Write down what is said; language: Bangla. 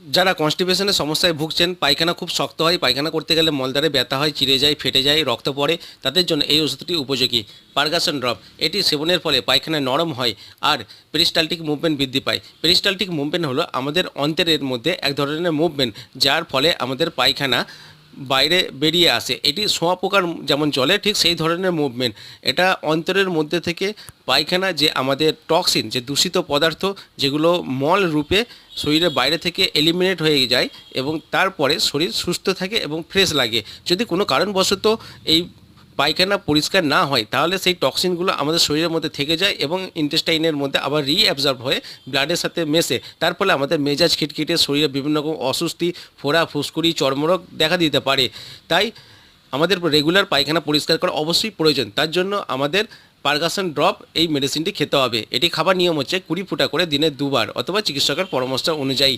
যারা কনস্টিপেশনের সমস্যায় ভুগছেন, পায়খানা খুব শক্ত হয়। পায়খানা করতে গেলে মলদারে ব্যথা হয়, চিড়ে যায়, ফেটে যায়, রক্ত পড়ে। তাদের জন্য এই ওষুধটি উপযোগী। পার্গাসন ড্রপ, এটি সেবনের ফলে পায়খানা নরম হয় আর পেরিস্টালটিক মুভমেন্ট বৃদ্ধি পায়। পেরিস্টালটিক মুভমেন্ট হলো আমাদের অন্তরের মধ্যে এক ধরনের মুভমেন্ট যার ফলে আমাদের পায়খানা বাইরে বেরিয়ে আসে। এটি সোয়া পোকার যেমন চলে ঠিক সেই ধরনের মুভমেন্ট এটা অন্তরের মধ্যে থেকে পায়খানা, যে আমাদের টক্সিন যে দূষিত পদার্থ, যেগুলো মল রূপে শরীরের বাইরে থেকে এলিমিনেট হয়ে যায় এবং তারপরে শরীর সুস্থ থাকে এবং ফ্রেশ লাগে। যদি কোনো কারণবশত এই পায়খানা পরিষ্কার না হয়, তাহলে সেই টক্সিনগুলো আমাদের শরীরের মধ্যে থেকে যায় এবং ইন্টেস্টাইনের মধ্যে আবার রিঅ্যাবজর্ব হয়ে ব্লাডের সাথে মেশে, তার ফলে আমাদের মেজাজ খিটখিটে, শরীরে বিভিন্ন রকম অস্বস্তি, ফোড়া, ফুসকুড়ি, চর্মরোগ দেখা দিতে পারে। তাই আমাদের রেগুলার পায়খানা পরিষ্কার করা অবশ্যই প্রয়োজন। তার জন্য আমাদের পারগাসন ড্রপ এই মেডিসিনটি খেতে হবে। এটি খাবার নিয়ম হচ্ছে কুড়ি ফুটা করে দিনে দুবার অথবা চিকিৎসকের পরামর্শ অনুযায়ী।